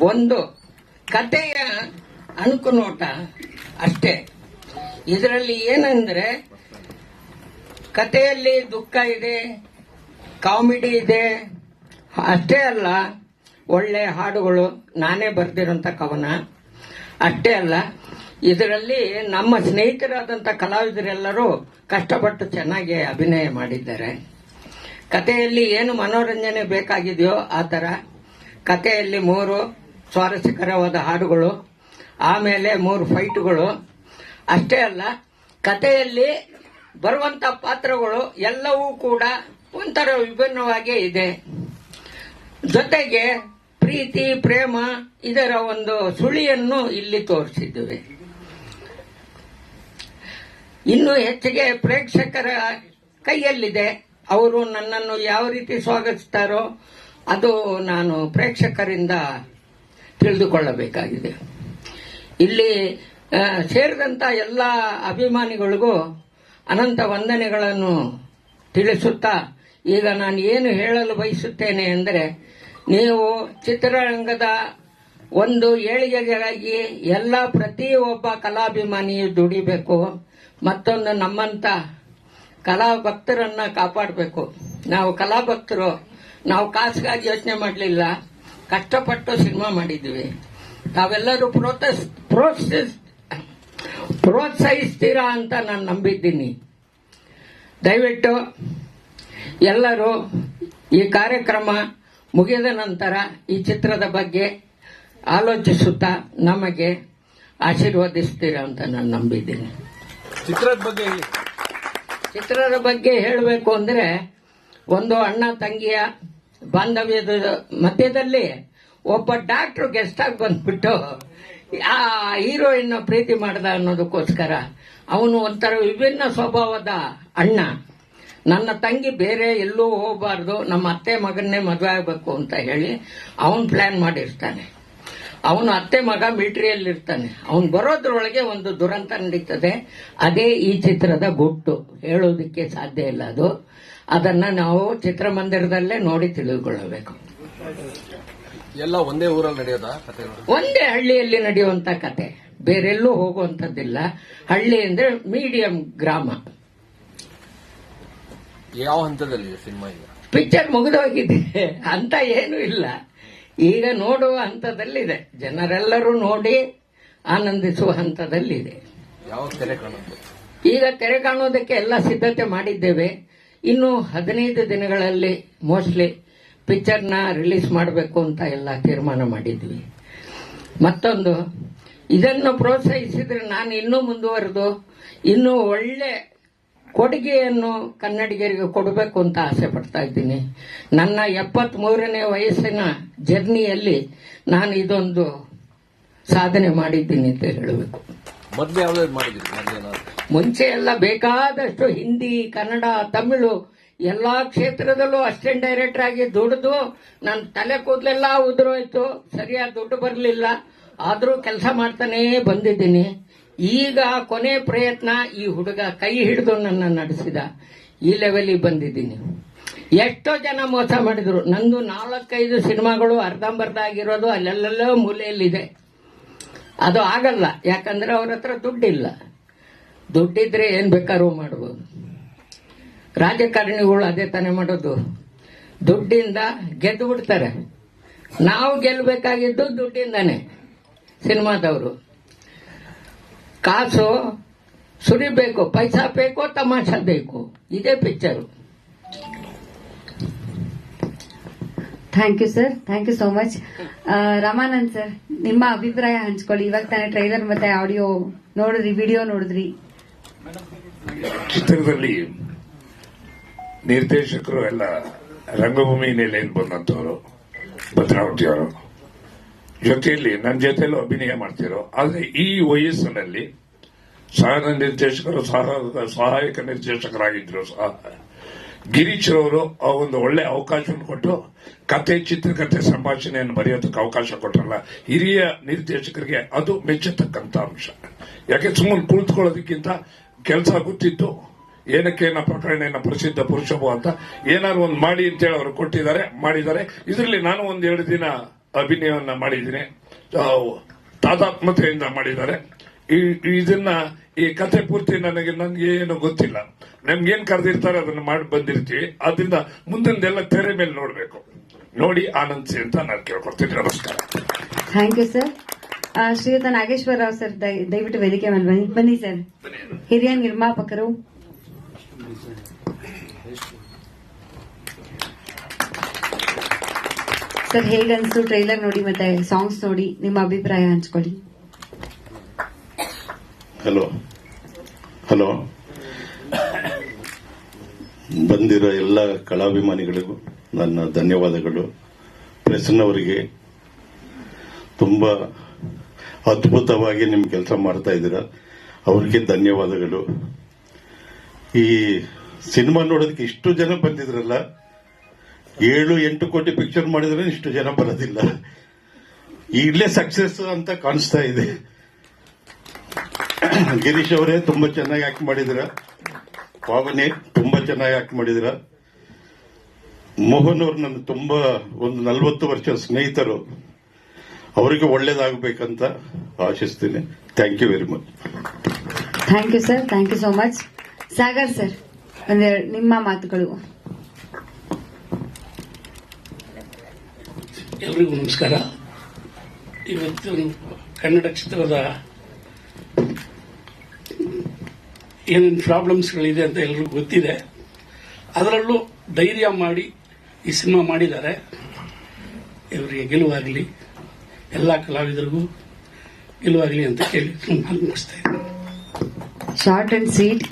ಒಂದು ಕಥೆಯ ಅಣುಕು ನೋಟ ಅಷ್ಟೇ. ಇದರಲ್ಲಿ ಏನಂದ್ರೆ, ಕಥೆಯಲ್ಲಿ ದುಃಖ ಇದೆ, ಕಾಮಿಡಿ ಇದೆ, ಅಷ್ಟೇ ಅಲ್ಲ, ಒಳ್ಳೆ ಹಾಡುಗಳು, ನಾನೇ ಬರ್ದಿರೋಂಥ ಕವನ, ಅಷ್ಟೇ ಅಲ್ಲ, ಇದರಲ್ಲಿ ನಮ್ಮ ಸ್ನೇಹಿತರಾದಂಥ ಕಲಾವಿದರೆಲ್ಲರೂ ಕಷ್ಟಪಟ್ಟು ಚೆನ್ನಾಗಿ ಅಭಿನಯ ಮಾಡಿದ್ದಾರೆ. ಕಥೆಯಲ್ಲಿ ಏನು ಮನೋರಂಜನೆ ಬೇಕಾಗಿದೆಯೋ ಆ ಥರ ಕಥೆಯಲ್ಲಿ ಮೂರು ಸ್ವಾರಸ್ಯಕರವಾದ ಹಾಡುಗಳು, ಆಮೇಲೆ ಮೂರು ಫೈಟುಗಳು. ಅಷ್ಟೇ ಅಲ್ಲ, ಕಥೆಯಲ್ಲಿ ಬರುವಂತ ಪಾತ್ರಗಳು ಎಲ್ಲವೂ ಕೂಡ ಒಂಥರ ವಿಭಿನ್ನವಾಗೇ ಇದೆ. ಜೊತೆಗೆ ಪ್ರೀತಿ, ಪ್ರೇಮ ಇದರ ಒಂದು ಸುಳಿಯನ್ನು ಇಲ್ಲಿ ತೋರಿಸಿದ್ದೇವೆ. ಇನ್ನು ಹೆಚ್ಚಿಗೆ ಪ್ರೇಕ್ಷಕರ ಕೈಯಲ್ಲಿದೆ. ಅವರು ನನ್ನನ್ನು ಯಾವ ರೀತಿ ಸ್ವಾಗತಿಸ್ತಾರೋ ಅದು ನಾನು ಪ್ರೇಕ್ಷಕರಿಂದ ತಿಳಿದುಕೊಳ್ಳಬೇಕಾಗಿದೆ. ಇಲ್ಲಿ ಸೇರಿದಂಥ ಎಲ್ಲ ಅಭಿಮಾನಿಗಳಿಗೂ ಅನಂತ ವಂದನೆಗಳನ್ನು ತಿಳಿಸುತ್ತಾ, ಈಗ ನಾನು ಏನು ಹೇಳಲು ಬಯಸುತ್ತೇನೆ ಅಂದರೆ, ನೀವು ಚಿತ್ರರಂಗದ ಒಂದು ಏಳಿಗೆಗಾಗಿ ಎಲ್ಲ ಪ್ರತಿಯೊಬ್ಬ ಕಲಾಭಿಮಾನಿಯು ದುಡಿಬೇಕು, ಮತ್ತೊಂದು ನಮ್ಮಂಥ ಕಲಾ ಭಕ್ತರನ್ನ ಕಾಪಾಡಬೇಕು. ನಾವು ಕಲಾ ಭಕ್ತರು ನಾವು ಕಾಸಿಗಾಗಿ ಯೋಚನೆ ಮಾಡಲಿಲ್ಲ. ಕಷ್ಟಪಟ್ಟು ಸಿನಿಮಾ ಮಾಡಿದ್ವಿ. ತಾವೆಲ್ಲರೂ ಪ್ರೋತ್ಸಾಹ ಪ್ರೋತ್ಸಾಹಿಸ್ ಪ್ರೋತ್ಸಾಹಿಸ್ತೀರಾ ಅಂತ ನಾನು ನಂಬಿದ್ದೀನಿ. ದಯವಿಟ್ಟು ಎಲ್ಲರೂ ಈ ಕಾರ್ಯಕ್ರಮ ಮುಗಿದ ನಂತರ ಈ ಚಿತ್ರದ ಬಗ್ಗೆ ಆಲೋಚಿಸುತ್ತಾ ನಮಗೆ ಆಶೀರ್ವದಿಸ್ತೀರಾ ಅಂತ ನಾನು ನಂಬಿದ್ದೀನಿ. ಚಿತ್ರದ ಬಗ್ಗೆ ಚಿತ್ರದ ಬಗ್ಗೆ ಹೇಳಬೇಕು ಅಂದರೆ ಒಂದು ಅಣ್ಣ ತಂಗಿಯ ಬಾಂಧವ್ಯದ ಮಧ್ಯದಲ್ಲಿ ಒಬ್ಬ ಡಾಕ್ಟರ್ ಗೆಸ್ಟ್ ಆಗಿ ಬಂದ್ಬಿಟ್ಟು, ಆ ಹೀರೋಯಿನ್ ಪ್ರೀತಿ ಮಾಡ್ದ ಅನ್ನೋದಕ್ಕೋಸ್ಕರ ಅವನು ಒಂಥರ ವಿಭಿನ್ನ ಸ್ವಭಾವದ ಅಣ್ಣ. ನನ್ನ ತಂಗಿ ಬೇರೆ ಎಲ್ಲೂ ಹೋಗಬಾರ್ದು, ನಮ್ಮ ಅತ್ತೆ ಮಗನ್ನೇ ಮದುವೆ ಆಗಬೇಕು ಅಂತ ಹೇಳಿ ಅವನು ಪ್ಲಾನ್ ಮಾಡಿರ್ತಾನೆ. ಅವನು ಅತ್ತೆ ಮಗ ಮಿಲಿಟರಿಯಲ್ಲಿರ್ತಾನೆ. ಅವನು ಬರೋದ್ರೊಳಗೆ ಒಂದು ದುರಂತ ನಡೀತದೆ. ಅದೇ ಈ ಚಿತ್ರದ ಗುಟ್ಟು. ಹೇಳೋದಕ್ಕೆ ಸಾಧ್ಯ ಇಲ್ಲ ಅದು. ಅದನ್ನ ನಾವು ಚಿತ್ರಮಂದಿರದಲ್ಲೇ ನೋಡಿ ತಿಳಿದುಕೊಳ್ಳಬೇಕು. ಎಲ್ಲ ಒಂದೇ ಊರಲ್ಲಿ ನಡೆಯೋದ ಒಂದೇ ಹಳ್ಳಿಯಲ್ಲಿ ನಡೆಯುವಂತ ಕತೆ. ಬೇರೆಲ್ಲೂ ಹೋಗುವಂತದ್ದಿಲ್ಲ ಹಳ್ಳಿ ಅಂದ್ರೆ ಮೀಡಿಯಂ ಗ್ರಾಮ. ಯಾವ ಹಂತದಲ್ಲಿ ಸಿನಿಮಾ ಈಗ? ಪಿಕ್ಚರ್ ಮುಗಿದೋಗಿದೆ ಅಂತ ಏನು ಇಲ್ಲ. ಈಗ ನೋಡುವ ಹಂತದಲ್ಲಿದೆ. ಜನರೆಲ್ಲರೂ ನೋಡಿ ಆನಂದಿಸುವ ಹಂತದಲ್ಲಿದೆ. ಯಾವ ತೆರೆ ಕಾಣುತ್ತೆ? ಈಗ ತೆರೆ ಕಾಣೋದಕ್ಕೆ ಎಲ್ಲ ಸಿದ್ಧತೆ ಮಾಡಿದ್ದೇವೆ. ಇನ್ನು ಹದಿನೈದು ದಿನಗಳಲ್ಲಿ ಮೋಸ್ಟ್ಲಿ ಪಿಕ್ಚರ್ನ ರಿಲೀಸ್ ಮಾಡಬೇಕು ಅಂತ ಎಲ್ಲ ತೀರ್ಮಾನ ಮಾಡಿದ್ವಿ. ಮತ್ತೊಂದು, ಇದನ್ನು ಪ್ರೋತ್ಸಾಹಿಸಿದ್ರೆ ನಾನು ಇನ್ನೂ ಮುಂದುವರೆದು, ಇನ್ನೂ ಒಳ್ಳೆ ಕೊಡುಗೆಯನ್ನು ಕನ್ನಡಿಗರಿಗೆ ಕೊಡಬೇಕು ಅಂತ ಆಸೆ ಪಡ್ತಾ ಇದ್ದೀನಿ. ನನ್ನ ಎಪ್ಪತ್ತ್ ಮೂರನೇ ವಯಸ್ಸಿನ ಜರ್ನಿಯಲ್ಲಿ ನಾನು ಇದೊಂದು ಸಾಧನೆ ಮಾಡಿದ್ದೀನಿ ಅಂತ ಹೇಳಬೇಕು. ಮೊದಲು ಮೊದ್ಲೇನಾದ್ರು ಮುಂಚೆ ಎಲ್ಲ ಬೇಕಾದಷ್ಟು ಹಿಂದಿ, ಕನ್ನಡ, ತಮಿಳು ಎಲ್ಲಾ ಕ್ಷೇತ್ರದಲ್ಲೂ ಅಸಿಸ್ಟೆಂಟ್ ಡೈರೆಕ್ಟರ್ ಆಗಿ ದುಡಿದು ನನ್ನ ತಲೆ ಕೂದಲೆಲ್ಲ ಉದುರೋಯ್ತು. ಸರಿಯಾದ ದುಡ್ಡು ಬರಲಿಲ್ಲ. ಆದರೂ ಕೆಲಸ ಮಾಡ್ತಾನೇ ಬಂದಿದ್ದೀನಿ. ಈಗ ಕೊನೆ ಪ್ರಯತ್ನ ಈ ಹುಡುಗ ಕೈ ಹಿಡಿದು ನನ್ನ ನಡೆಸಿದ. ಈ ಲೆವೆಲಿಗೆ ಬಂದಿದ್ದೀನಿ. ಎಷ್ಟೋ ಜನ ಮೋಸ ಮಾಡಿದ್ರು. ನಂದು ನಾಲ್ಕೈದು ಸಿನಿಮಾಗಳು ಅರ್ಧಂಬರ್ಧ ಆಗಿರೋದು ಅಲ್ಲೆಲ್ಲೆಲ್ಲೋ ಮೂಲೆಯಲ್ಲಿದೆ. ಅದು ಆಗಲ್ಲ. ಯಾಕಂದ್ರೆ ಅವ್ರ ಹತ್ರ ದುಡ್ಡಿಲ್ಲ. ದುಡ್ಡಿದ್ರೆ ಏನ್ ಬೇಕಾದ್ರೂ ಮಾಡ್ಬೋದು. ರಾಜಕಾರಣಿಗಳು ಅದೇ ತಾನೇ ಮಾಡೋದು. ದುಡ್ಡಿಂದ ಗೆದ್ದು ಬಿಡ್ತಾರೆ. ನಾವು ಗೆಲ್ಲಬೇಕಾಗಿದ್ದು ದುಡ್ಡಿಂದಾನೆ ಸಿನಿಮಾದವರು. ಕಾಸು ಸುರಿಬೇಕು, ಪೈಸಾ ಬೇಕು, ತಮಾಷಾ ಬೇಕು. ಇದೇ picture thank you sir thank you so much Ramanand sir ನಿಮ್ಮ ಅಭಿಪ್ರಾಯ ಹಂಚ್ಕೊಳ್ಳಿ. ಇವಾಗ ತಾನೇ ಟ್ರೈಲರ್ ಮತ್ತೆ ಆಡಿಯೋ ನೋಡಿದ್ರಿ ವಿಡಿಯೋ ನೋಡಿದ್ರಿ. ಚಿತ್ರದಲ್ಲಿ ನಿರ್ದೇಶಕರು ಎಲ್ಲ ರಂಗಭೂಮಿ ನೆಲೆಯಿಂದ ಬಂದಂತವರು ಭದ್ರಾವತಿ ಅವರು. ಜೊತೆಯಲ್ಲಿ ನನ್ನ ಜೊತೆಯಲ್ಲೂ ಅಭಿನಯ ಮಾಡ್ತಿರೋ ಆದ್ರೆ ಈ ವಯಸ್ಸಿನಲ್ಲಿ ಸಹ ನಿರ್ದೇಶಕರು, ಸಹ, ಸಹಾಯಕ ನಿರ್ದೇಶಕರಾಗಿದ್ರು ಸಹ ಗಿರೀಶ್ ಅವರು ಆ ಒಂದು ಒಳ್ಳೆ ಅವಕಾಶವನ್ನು ಕೊಟ್ಟು ಕತೆ ಚಿತ್ರಕಥೆ ಸಂಭಾಷಣೆಯನ್ನು ಬರೆಯೋದಕ್ಕೆ ಅವಕಾಶ ಕೊಟ್ಟರಲ್ಲ ಹಿರಿಯ ನಿರ್ದೇಶಕರಿಗೆ ಅದು ಮೆಚ್ಚತಕ್ಕಂಥ ಅಂಶ. ಯಾಕೆ ಸುಮ್ಮನೆ ಕುಳಿತುಕೊಳ್ಳೋದಕ್ಕಿಂತ ಕೆಲಸ ಗೊತ್ತಿತ್ತು ಏನಕ್ಕೆ ನಮ್ಮ ಪ್ರಕರಣ ಏನ ಪ್ರಸಿದ್ಧ ಪುರುಷಭು ಅಂತ ಏನಾದ್ರು ಒಂದು ಮಾಡಿ ಅಂತೇಳಿ ಅವರು ಕೊಟ್ಟಿದ್ದಾರೆ, ಮಾಡಿದ್ದಾರೆ. ಇದರಲ್ಲಿ ನಾನು ಒಂದ್ ಎರಡು ದಿನ ಅಭಿನಯವನ್ನ ಮಾಡಿದ್ದೀನಿ. ತಾದಾತ್ಮತೆಯಿಂದ ಮಾಡಿದ್ದಾರೆ. ಇದನ್ನ, ಈ ಕಥೆ ಪೂರ್ತಿ ನನಗೆ ನನಗೆ ಏನು ಗೊತ್ತಿಲ್ಲ. ನಮ್ಗೇನ್ ಕರೆದಿರ್ತಾರೆ ಅದನ್ನ ಮಾಡಿ ಬಂದಿರ್ತೀವಿ. ಅದರಿಂದ ಮುಂದಿನದೆಲ್ಲ ತೆರೆ ಮೇಲೆ ನೋಡಬೇಕು. ನೋಡಿ ಆನಂದಿಸಿ ಅಂತ ನಾನು ಕೇಳ್ಕೊಡ್ತೀನಿ. ನಮಸ್ಕಾರ. ಥ್ಯಾಂಕ್ ಯು ಸರ್ ಶ್ರೀಯುತ ನಾಗೇಶ್ವರ ರಾವ್ ಸರ್ ದಯ- ದಯವಿಟ್ಟು ವೇದಿಕೆ ಮೇಲೆ ಬನ್ನಿ. ಬನ್ನಿ ಸರ್. ಹಿರಿಯ ನಿರ್ಮಾಪಕರು. ಸರ್ ಹೇಗನ್ಸು ಟ್ರೈಲರ್ ನೋಡಿ ಮತ್ತೆ ಸಾಂಗ್ಸ್ ನೋಡಿ, ನಿಮ್ಮ ಅಭಿಪ್ರಾಯ ಹಂಚ್ಕೊಳ್ಳಿ. ಹಲೋ ಹಲೋ ಬಂದಿರೋ ಎಲ್ಲ ಕಲಾಭಿಮಾನಿಗಳಿಗೂ ನನ್ನ ಧನ್ಯವಾದಗಳು. ಪ್ರೆಸ್ನವರಿಗೆ ತುಂಬಾ ಅದ್ಭುತವಾಗಿ ನಿಮ್ಮ ಕೆಲಸ ಮಾಡ್ತಾ ಇದ್ದೀರಾ? ಅವ್ರಿಗೆ ಧನ್ಯವಾದಗಳು. ಈ ಸಿನಿಮಾ ನೋಡೋದಕ್ಕೆ ಇಷ್ಟು ಜನ ಬಂದಿದ್ರಲ್ಲ, ಏಳು, ಎಂಟು ಕೋಟಿ ಪಿಕ್ಚರ್ ಮಾಡಿದ್ರೆ ಇಷ್ಟು ಜನ ಬರೋದಿಲ್ಲ. ಈಗಲೇ ಸಕ್ಸಸ್ ಅಂತ ಕಾಣಿಸ್ತಾ ಇದೆ. ಗಿರೀಶ್ ಅವರೇ ತುಂಬಾ ಚೆನ್ನಾಗಿ ಆಕ್ಟ್ ಮಾಡಿದಿರ ಪಾವನೆ ತುಂಬಾ ಚೆನ್ನಾಗಿ ಆಕ್ಟ್ ಮಾಡಿದಿರ ಮೋಹನ್ ಅವ್ರು ನನ್ನ ತುಂಬಾ ಒಂದು ನಲವತ್ತು ವರ್ಷ ಸ್ನೇಹಿತರು. ಅವರಿಗೆ ಒಳ್ಳೇದಾಗಬೇಕಂತ ಆಶಿಸ್ತೀನಿ. Thank you very much thank you sir thank you so much Sagar sir ಒಂದೆರಡು ನಿಮ್ಮ ಮಾತುಗಳು. ಎಲ್ರಿಗೂ ನಮಸ್ಕಾರ. ಇವತ್ತು ಕನ್ನಡ ಚಿತ್ರದ ಏನೇನು ಪ್ರಾಬ್ಲಮ್ಸ್ಗಳಿದೆ ಅಂತ ಎಲ್ರಿಗೂ ಗೊತ್ತಿದೆ. ಅದರಲ್ಲೂ ಧೈರ್ಯ ಮಾಡಿ ಈ ಸಿನಿಮಾ ಮಾಡಿದ್ದಾರೆ. ಇವರಿಗೆ ಗೆಲುವಾಗಲಿ. ಎಲ್ಲ ಕಲಾವಿದರಿಗೂ ಗೆಲುವಾಗಲಿ ಅಂತ ಕೇಳಿ ನಾನು ಮುಗಿಸ್ತಾ ಇದ್ದೀನಿ. ಶಾರ್ಟ್ ಅಂಡ್ ಸ್ವೀಟ್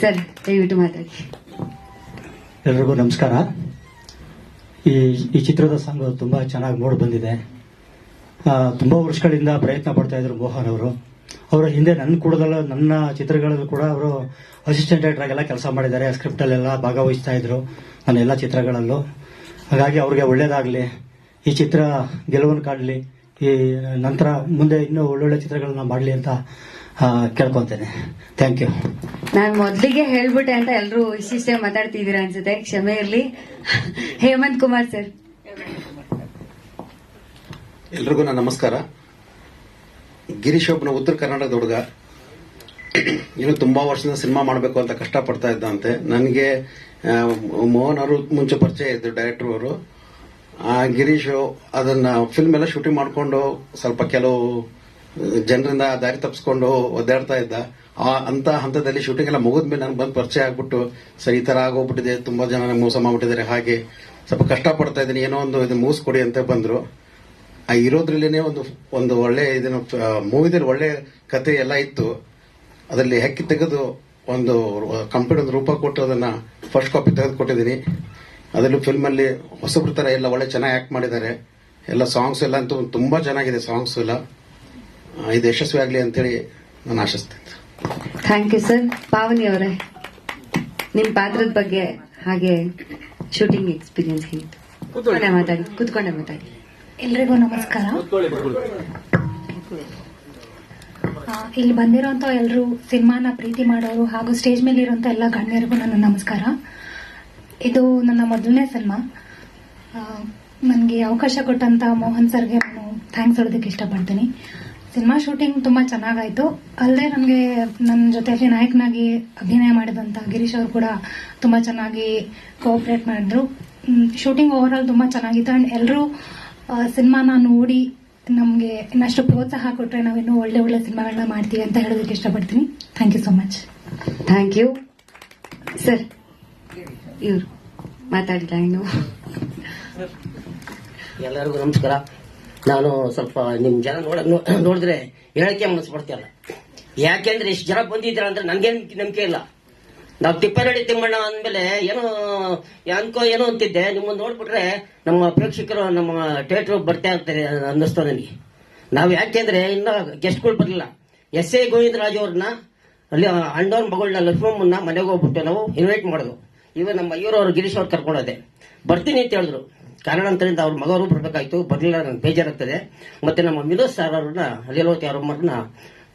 ಸರ್ ದಯವಿಟ್ಟು ಮಾತಾಡಿ. ಎಲ್ರಿಗೂ ನಮಸ್ಕಾರ. ಈ ಈ ಚಿತ್ರದ ಸಾಂಗ್ ತುಂಬಾ ಚೆನ್ನಾಗಿ ಮೂಡ್ ಬಂದಿದೆ. ತುಂಬ ವರ್ಷಗಳಿಂದ ಪ್ರಯತ್ನ ಪಡ್ತಾ ಇದ್ರು ಮೋಹನ್ ಅವರು. ಅವರ ಹಿಂದೆ ನನ್ನ ಕೂಡದಲ್ಲ ನನ್ನ ಚಿತ್ರಗಳಲ್ಲೂ ಕೂಡ ಅವರು ಅಸಿಸ್ಟೆಂಟ್ ಡೈರೆಕ್ಟರ್ ಆಗೆಲ್ಲ ಕೆಲಸ ಮಾಡಿದ್ದಾರೆ. ಸ್ಕ್ರಿಪ್ಟ್ ಅಲ್ಲೆಲ್ಲ ಭಾಗವಹಿಸ್ತಾ ಇದ್ರು ನನ್ನ ಎಲ್ಲ ಚಿತ್ರಗಳಲ್ಲೂ. ಹಾಗಾಗಿ ಅವ್ರಿಗೆ ಒಳ್ಳೇದಾಗ್ಲಿ. ಈ ಚಿತ್ರ ಗೆಲುವನ್ನು ಕಾಡಲಿ ಈ ನಂತರ ಮುಂದೆ ಇನ್ನೂ ಒಳ್ಳೊಳ್ಳೆ ಚಿತ್ರಗಳನ್ನ ಮಾಡಲಿ ಅಂತ ಕೇಳ್ಕೊತೇನೆ. ಥ್ಯಾಂಕ್ ಯು ನಾನು ಮೊದಲಿಗೆ ಹೇಳ್ಬಿಟ್ಟೆ ಅಂತ ಎಲ್ಲರೂ ಇಷ್ಟಿಷ್ಟೇ ಮಾತಾಡ್ತಿದ್ದೀರಾ ಅನ್ಸುತ್ತೆ. ಕ್ಷಮೆ ಇರಲಿ. ಹೇಮಂತ್ ಕುಮಾರ್ ಸರ್. ಎಲ್ರಿಗೂ ನನ್ನ ನಮಸ್ಕಾರ. ಗಿರೀಶ್ ಒಬ್ಬನ ಉತ್ತರ ಕರ್ನಾಟಕದ ಹುಡುಗ. ಇನ್ನು ತುಂಬಾ ವರ್ಷದಿಂದ ಸಿನಿಮಾ ಮಾಡಬೇಕು ಅಂತ ಕಷ್ಟಪಡ್ತಾ ಇದ್ದಂತೆ. ನನಗೆ ಮೋಹನ್ ಅವರು ಮುಂಚೆ ಪರಿಚಯ ಇದ್ದರು ಡೈರೆಕ್ಟರ್ ಅವರು. ಗಿರೀಶ್ ಅದನ್ನ ಫಿಲ್ಮ್ ಎಲ್ಲ ಶೂಟಿಂಗ್ ಮಾಡಿಕೊಂಡು ಸ್ವಲ್ಪ ಕೆಲವು ಜನರಿಂದ ದಾರಿ ತಪ್ಪಿಸ್ಕೊಂಡು ಒದ್ದಾಡ್ತಾ ಇದ್ದ. ಆ ಅಂತ ಹಂತದಲ್ಲಿ ಶೂಟಿಂಗ್ ಎಲ್ಲ ಮುಗಿದ್ಮೇಲೆ ನನಗೆ ಬಂದು ಪರಿಚಯ ಆಗ್ಬಿಟ್ಟು, ಸರಿ, ಈ ಥರ ಆಗೋಗ್ಬಿಟ್ಟಿದೆ, ತುಂಬಾ ಜನ ಮೋಸ ಮಾಡ್ಬಿಟ್ಟಿದ್ದಾರೆ, ಹಾಗೆ ಸ್ವಲ್ಪ ಕಷ್ಟ ಪಡ್ತಾ ಇದ್ದೀನಿ, ಏನೋ ಒಂದು ಇದು ಮುಗಿಸ್ಕೊಡಿ ಅಂತ ಬಂದ್ರು. ಆ ಇರೋದ್ರಲ್ಲೇ ಒಂದು ಒಂದು ಒಳ್ಳೆ ಇದನ್ನ ಮೂವಿದಲ್ಲಿ ಒಳ್ಳೆ ಕತೆ ಎಲ್ಲ ಇತ್ತು. ಅದರಲ್ಲಿ ಹೆಕ್ಕಿ ತೆಗೆದು ಒಂದು ಕಂಪ್ಯೂಟರ್ ರೂಪ ಕೊಟ್ಟು ಅದನ್ನ ಫಸ್ಟ್ ಕಾಪಿ ತೆಗೆದು ಕೊಟ್ಟಿದ್ದೀನಿ ಅದರಲ್ಲೂ ಫಿಲ್ಮಲ್ಲಿ ಹೊಸಬ್ರು ಹೊಸಬ್ರ ತರ ಎಲ್ಲ ಒಳ್ಳೆ ಚೆನ್ನಾಗಿ ಆಕ್ಟ್ ಮಾಡಿದ್ದಾರೆ. ಎಲ್ಲ ಸಾಂಗ್ಸ್ ಎಲ್ಲ ಅಂತೂ ತುಂಬಾ ಚೆನ್ನಾಗಿದೆ ಸಾಂಗ್ಸ್ ಎಲ್ಲ. ಇದು ಯಶಸ್ವಿ ಆಗಲಿ ಅಂತೇಳಿ ನಾನು ಆಶಿಸ್ತೇನೆ ಥ್ಯಾಂಕ್ ಯು ಸರ್ ಪಾವನಿ ಅವರೇ ನಿಮ್ಮ ಪಾತ್ರದ ಬಗ್ಗೆ ಹಾಗೆ ಶೂಟಿಂಗ್ ಎಕ್ಸ್ಪೀರಿಯನ್ಸ್ ಹೇಗಿತ್ತು? ಕುತ್ಕೊಂಡೆ ಮಾತಾಡಿ ಕೂತ್ಕೊಂಡೆ ಮಾತಾಡಿ. ಎಲ್ರಿಗೂ ನಮಸ್ಕಾರ. ಆ, ಇಲ್ಲಿ ಬಂದಿರೋಂಥ ಎಲ್ಲರೂ ಸಿನಿಮಾನ ಪ್ರೀತಿ ಮಾಡೋರು ಹಾಗೂ ಸ್ಟೇಜ್ ಮೇಲೆ ಇರುವಂತ ಎಲ್ಲ ಗಣ್ಯರಿಗೂ ನನ್ನ ನಮಸ್ಕಾರ. ಇದು ನನ್ನ ಮೊದಲನೇ ಸಿನಿಮಾ. ನನಗೆ ಅವಕಾಶ ಕೊಟ್ಟಂತ ಮೋಹನ್ ಸರ್ಗೆ ನಾನು ಥ್ಯಾಂಕ್ಸ್ ಹೇಳೋದಕ್ಕೆ ಇಷ್ಟಪಡ್ತೀನಿ. ಸಿನಿಮಾ ಶೂಟಿಂಗ್ ತುಂಬಾ ಚೆನ್ನಾಗಾಯ್ತು. ಅಲ್ಲದೆ ನನಗೆ ನನ್ನ ಜೊತೆಯಲ್ಲಿ ನಾಯಕನಾಗಿ ಅಭಿನಯ ಮಾಡಿದಂತ ಗಿರೀಶ್ ಅವರು ಕೂಡ ತುಂಬಾ ಚೆನ್ನಾಗಿ ಕೋಆಪರೇಟ್ ಮಾಡಿದ್ರು. ಶೂಟಿಂಗ್ ಓವರ್ ಆಲ್ ತುಂಬಾ ಚೆನ್ನಾಗಿತ್ತು. ಅಂಡ್ ಎಲ್ಲರೂ ಸಿನಿಮಾನ ನೋಡಿ ನಮಗೆ ಇನ್ನಷ್ಟು ಪ್ರೋತ್ಸಾಹ ಕೊಟ್ಟರೆ ನಾವಿನ್ನೂ ಒಳ್ಳೆ ಒಳ್ಳೆ ಸಿನಿಮಾಗಳನ್ನ ಮಾಡ್ತೀವಿ ಅಂತ ಹೇಳೋದಕ್ಕೆ ಇಷ್ಟಪಡ್ತೀನಿ. Thank you so much thank you sir ಇವ್ರು ಮಾತಾಡಿಲ್ಲ ಇನ್ನು. ಎಲ್ಲರಿಗೂ ನಮಸ್ಕಾರ. ನಾನು ಸ್ವಲ್ಪ ನಿಮ್ ಜನ ನೋಡ ನೋಡಿದ್ರೆ ಹೇಳಕ್ಕೆ ಮನಸ್ಸು ಬರ್ತಿಲ್ಲ ಯಾಕೆಂದ್ರೆ ಇಷ್ಟು ಜನ ಬಂದಿದ್ದೀರ ಅಂದ್ರೆ ನನ್ಗೇನ್ ನಂಬಿಕೆ ಇಲ್ಲ. ನಾವು ತಿಪ್ಪರಡಿ ತಿಮ್ಮಣ್ಣ ಅಂದ್ಮೇಲೆ ಏನೋ ಅನ್ಕೋ ಏನೋ ಅಂತಿದ್ದೆ. ನಿಮ್ಮನ್ನು ನೋಡ್ಬಿಟ್ರೆ ನಮ್ಮ ಪ್ರೇಕ್ಷಕರು ನಮ್ಮ ಥಿಯೇಟರ್ ಬರ್ತಾ ಇರ್ತಾರೆ ಅನ್ನಿಸ್ತು ನನಗೆ. ನಾವು ಯಾಕೆಂದ್ರೆ ಇನ್ನ ಗೆಸ್ಟ್ಗಳು ಬರಲಿಲ್ಲ. ಎಸ್ ಎ ಗೋವಿಂದರಾಜ್ ಅವ್ರನ್ನ ಅಲ್ಲಿ ಅಣ್ಣವ್ರ ಮಗಳನ್ನ ಲಕ್ಷ್ಮಮ್ಮನ್ನ ಮನೆಗೆ ಹೋಗ್ಬಿಟ್ಟು ನಾವು ಇನ್ವೈಟ್ ಮಾಡೋದು ಇವಾಗ ನಮ್ಮ ಅಯ್ಯೂರವ್ರು ಗಿರೀಶ್ ಅವ್ರು ಕರ್ಕೊಂಡೋದೆ. ಬರ್ತೀನಿ ಅಂತ ಹೇಳಿದ್ರು. ಕಾರಣಾಂತರಿಂದ ಅವ್ರ ಮಗವರು ಬರಬೇಕಾಯ್ತು. ಬರ್ಲಿಲ್ಲ ನಂಗೆ ಬೇಜಾರಾಗ್ತದೆ. ಮತ್ತೆ ನಮ್ಮ ವಿನೋದ್ ಸರ್ ಅವ್ರನ್ನ ಅಲ್ಲಿಲೋತಿ ಅವ್ರನ್ನ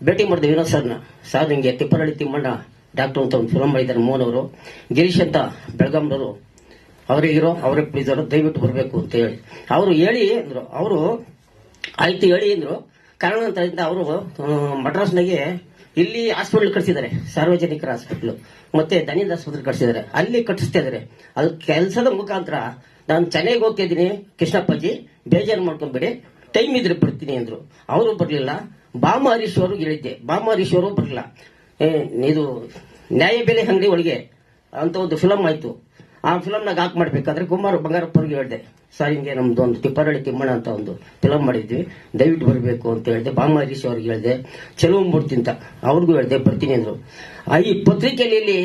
ಭೇಟಿ ಮಾಡಿದೆ ವಿನೋದ್ ಸರ್ನ ಸರ್ ನಿಂಗೆ ತಿಪ್ಪರಳ್ಳಿ ತಿಮ್ಮಣ್ಣ ಡಾಕ್ಟರ್ ಅಂತ ಒಂದು ಫಿಲಮ್ ಮಾಡಿದ್ದಾರೆ ಮೋಹನ್ ಅವರು. ಗಿರೀಶ್ ಅಂತ ಬೆಳಗಾಂನವರು ಅವರೇ ಇರೋ ಅವರೇ ಪ್ಲೀಸರು ದಯವಿಟ್ಟು ಬರಬೇಕು ಅಂತ ಹೇಳಿ. ಅವರು ಹೇಳಿ ಅಂದರು. ಅವರು ಆಯ್ತು ಹೇಳಿ ಅಂದ್ರು. ಕಾರಣಾಂತರದಿಂದ ಅವರು ಮಡ್ರಾಸ್ನಾಗೆ ಇಲ್ಲಿ ಹಾಸ್ಪಿಟಲ್ ಕಟ್ಸಿದ್ದಾರೆ ಸಾರ್ವಜನಿಕರ ಹಾಸ್ಪಿಟಲ್ ಮತ್ತೆ ದನಿಂದ ಆಸ್ಪತ್ರೆ ಕಟ್ಸಿದ್ದಾರೆ. ಅಲ್ಲಿ ಕಟ್ಟಿಸ್ತಾ ಇದಾರೆ ಅದು ಕೆಲಸದ ಮುಖಾಂತರ ನಾನು ಚೆನ್ನಾಗಿ ಹೋಗ್ತಾ ಇದ್ದೀನಿ. ಕೃಷ್ಣಪ್ಪಾಜಿ, ಬೇಜಾರು ಮಾಡ್ಕೊಂಡ್ಬಿಡಿ. ಟೈಮ್ ಇದ್ರೆ ಬರ್ತೀನಿ ಅಂದ್ರು. ಅವರು ಬರಲಿಲ್ಲ. ಬಾಮ ಹರೀಶ್ ಅವರು ಹೇಳಿದ್ದೆ. ಬಾಮ ಹರೀಶ್ ಅವರು ಬರಲಿಲ್ಲ ಇದು ನ್ಯಾಯಬೆಲೆ ಅಂಗಡಿ ಒಳಗೆ ಅಂತ ಒಂದು ಫಿಲಮ್ ಆಯ್ತು. ಆ ಫಿಲಮ್ನಾಗ ಹಾಕ್ ಮಾಡ್ಬೇಕಾದ್ರೆ ಕುಮಾರ್ ಬಂಗಾರಪ್ಪರ್ಗೆ ಹೇಳ್ದೆ, ಸರ್, ಹಿಂಗೆ ನಮ್ದು ಒಂದು ತಿಪ್ಪರಳ್ಳಿ ತಿಮ್ಮಣ್ಣ ಅಂತ ಒಂದು ಫಿಲಮ್ ಮಾಡಿದ್ವಿ. ದಯವಿಟ್ಟು ಬರಬೇಕು ಅಂತ ಹೇಳಿದೆ. ಬಾಮ ಹರೀಶ್ ಅವ್ರಿಗೆ ಹೇಳಿದೆ. ಮೂರ್ತಿ ಅಂತ ಅವ್ರಿಗೂ ಹೇಳಿದೆ, ಬರ್ತೀನಿ ಅಂದ್ರು. ಈ ಪತ್ರಿಕೆಯಲ್ಲಿ